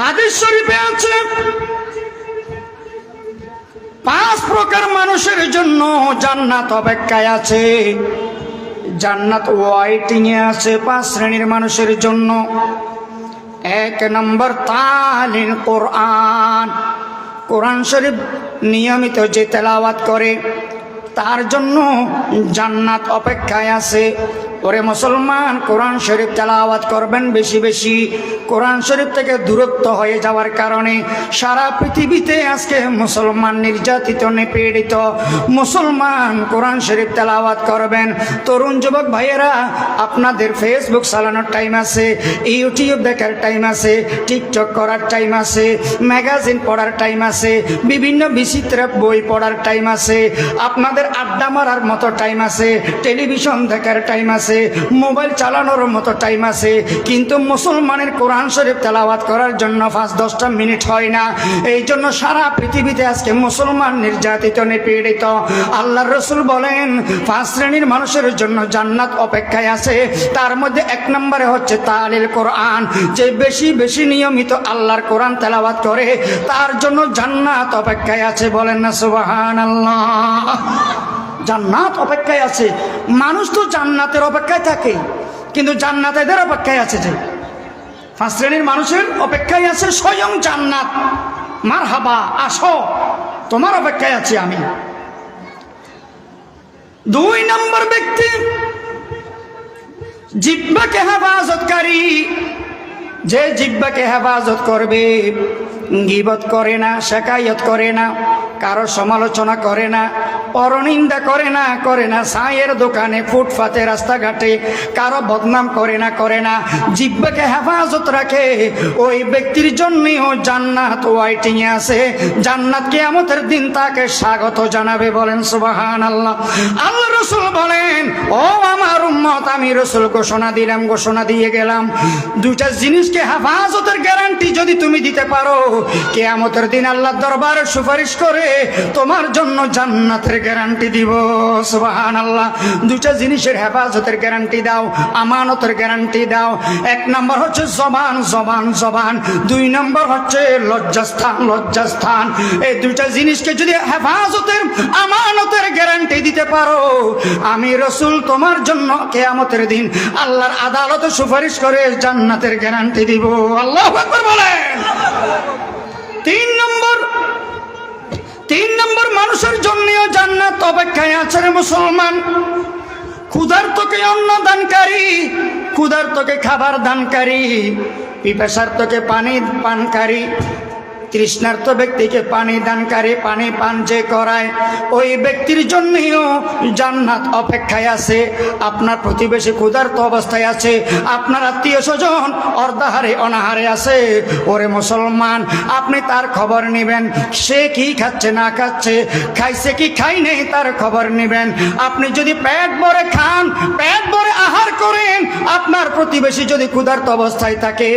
হাদিস শরীফে আছে, পাঁচ প্রকার মানুষের জন্য জান্নাত অপেক্ষায় আছে। জান্নাত ওয়াইটিং এ আছে পাঁচ শ্রেণির মানুষের জন্য। এক নম্বর তালিন কোরআন। কোরআন শরীফ নিয়মিত যে তেলাওয়াত করে, তার জন্য জান্নাত অপেক্ষায় আছে। ওরে মুসলমান কোরআন শরীফ তেলাওয়াত করবেন বেশি বেশি। কোরআন শরীফ থেকে দূরত্ব হয়ে যাওয়ার কারণে সারা পৃথিবীতে আজকে মুসলমান নির্যাতিত, নিপীড়িত মুসলমান কোরআন শরীফ তেলাওয়াত করবেন। তরুণ যুবক ভাইয়েরা, আপনাদের ফেসবুক চালানোর টাইম আছে ইউটিউব দেখার টাইম আছে টিকটক করার টাইম আছে ম্যাগাজিন পড়ার টাইম আছে, বিভিন্ন বিচিত্র বই পড়ার টাইম আছে, আপনাদের আড্ডা মারার মতো টাইম আছে টেলিভিশন দেখার টাইম আছে মোবাইল চালানোর মতো টাইম আছে, কিন্তু মুসলমানের কোরআন শরীফ তেলাওয়াত করার জন্য পাঁচ দশটা মিনিট হয় না। এই জন্য সারা পৃথিবীতে আজকে মুসলমান নির্যাতিত, নিপীড়িত। আল্লাহ রসুল বলেন, পাঁচ শ্রেণির মানুষের জন্য জান্নাত অপেক্ষায় আছে। তার মধ্যে এক নম্বরে হচ্ছে তালিল কোরআন। যে বেশি বেশি নিয়মিত আল্লাহর কোরআন তেলাওয়াত করে, তার জন্য জান্নাত অপেক্ষায় আছে বলেন না সুবাহান আল্লাহ জান্নাত অপেক্ষায় আছে। মানুষ তো জান্নাতের অপেক্ষায় থাকে, কিন্তু জান্নাত এদের অপেক্ষায় আছে যে। পাঁচ শ্রেণির মানুষের অপেক্ষায় আছে স্বয়ং জান্নাত। মার হাবা আসো, তোমার অপেক্ষায় আছি আমি। দুই নম্বর ব্যক্তি, জিব্বাকে হেফাজতকারী। যে জিব্বাকে হেফাজত করবে, গিবত করে না, শেখায়ত করে না। কারও সমালোচনা করে না পরনিন্দা করে না করে না, সাঁয়ের দোকানে ফুটপাতে, রাস্তাঘাটে কারও বদনাম করে না করে না। জিব্বাকে হেফাজত রাখে, ওই ব্যক্তির জন্যও জান্নাত ওয়াইটিং এ আছে। জান্নাত কেয়ামতের দিন তাকে স্বাগত জানাবে বলেন সুবাহান আল্লাহ আল্লাহ রসুল বলেন, ও আমার উম্মত, আমি রসুল ঘোষণা দিলাম, ঘোষণা দিয়ে গেলাম। দুইটা জিনিসকে হেফাজতের গ্যারান্টি যদি তুমি দিতে পারো কে কেয়ামতের দিন আল্লাহ দরবারে সুপারিশ করে তোমার জন্য জান্নাতের গ্যারান্টি দিব। সুবাহান আল্লাহ দুইটা জিনিসের হেফাজতের গ্যারান্টি দাও, আমানতের গ্যারান্টি দাও। এক নম্বর হচ্ছে জবান জবান জবান। দুই নম্বর হচ্ছে লজ্জাস্থান লজ্জাস্থান। এই দুইটা জিনিসকে যদি হেফাজতের, আমানতের গ্যারান্টি দিতে পারো, আমি রসুল তোমার জন্য কেয়ামতের দিন আল্লাহর আদালতে সুপারিশ করে জান্নাতের গ্যারান্টি দিব। আল্লাহ বলেন। জান্নাত অপেক্ষায় আছে রে মুসলমান। ক্ষুধার্তকে অন্ন দানকারী ক্ষুধার্তকে খাবার দানকারী পিপাসার্থকে পানি পানকারী। তৃষ্ণার্ত ব্যক্তিকে পানি দানকারী, পানি পান যে করায়, ওই ব্যক্তির জন্যও জান্নাত অপেক্ষায় আছে, আপনার প্রতিবেশী ক্ষুধার্ত অবস্থায় আছে, আপনার আত্মীয় স্বজন অর্ধাহারে, অনাহারে আছে। ওরে মুসলমান, আপনি তার খবর নেবেন, সে কি খাচ্ছে, না খাচ্ছে, খাইছে কি, খাই নেই, তার খবর নেবেন। আপনি যদি পেট ভরে খান, পেট আপনার প্রতিবেশী যদি ক্ষুধার্ত অবস্থায় থাকে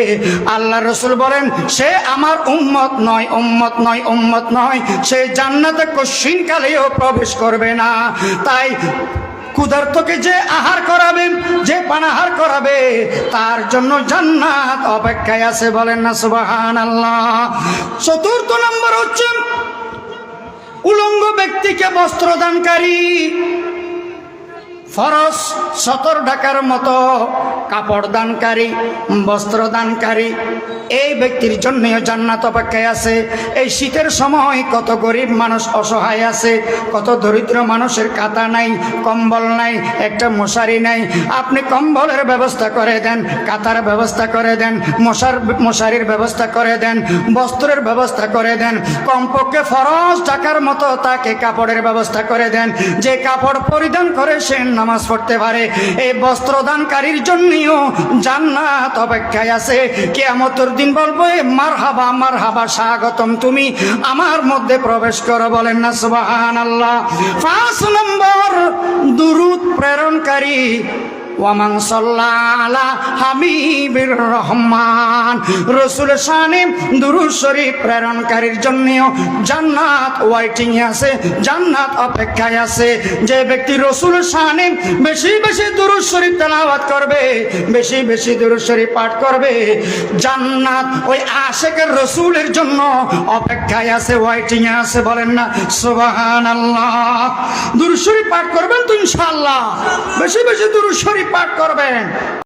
আল্লাহ রসুল বলেন, সে আমার উম্মত নয় উম্মত নয় উম্মত নয়। সে জান্নাতে কশিন কালেও প্রবেশ করবে না। তাই ক্ষুধার্তকে যে আহার করাবে, যে পানাহার করাবে, তার জন্য জান্নাত অপেক্ষায় আছে বলেন না সুবাহান আল্লাহ চতুর্থ নম্বর হচ্ছে, উলঙ্গ ব্যক্তিকে বস্ত্র দানকারী ফরস, সতর ঢাকার মতো কাপড় দানকারী, বস্ত্র দানকারী। এই ব্যক্তির জন্যও জান্নাত অপেক্ষায় আছে। এই শীতের সময় কত গরিব মানুষ অসহায় আছে, কত দরিদ্র মানুষের কাতা নাই, কম্বল নাই, একটা মশারি নাই। আপনি কম্বলের ব্যবস্থা করে দেন, কাতার ব্যবস্থা করে দেন, মশার, মশারির ব্যবস্থা করে দেন, বস্ত্রের ব্যবস্থা করে দেন। কমপক্ষে ফরস টাকার মতো তাকে কাপড়ের ব্যবস্থা করে দেন। যে কাপড় পরিধান করে সে নামাজ পড়তে পারে। এই বস্ত্রদানকারীর জন্যও জান্নাত অপেক্ষায় আছে। কেয়ামতের দিন বলব মার হাবা মার হাবা স্বাগতম তুমি আমার মধ্যে প্রবেশ করো। বলেন না সুবাহান আল্লাহ পাঁচ নম্বর, দুরুদ প্রেরণকারী। ওয়ামান সাল্লালা হাবিবির রহমান। রসুল শানে দুরুদ শরীফ প্রেরণকারীর জন্যও জান্নাত ওয়াইটিং আছে, জান্নাত অপেক্ষায় আছে। যে ব্যক্তি রসুল শানে বেশি বেশি দুরুদ শরীফ তেলাওয়াত করবে, বেশি বেশি দুরুদ শরীফ পাঠ করবে, জান্নাত ওই আশেকের রসুলের জন্য অপেক্ষায় আছে, ওয়াইটিং আছে, বলেন না? সুবাহান আল্লাহ দুরুদ শরীফ পাঠ করবেন তো ইনশাআল্লাহ। বেশি বেশি দুরুদ শরীফ পাঠ করবেন।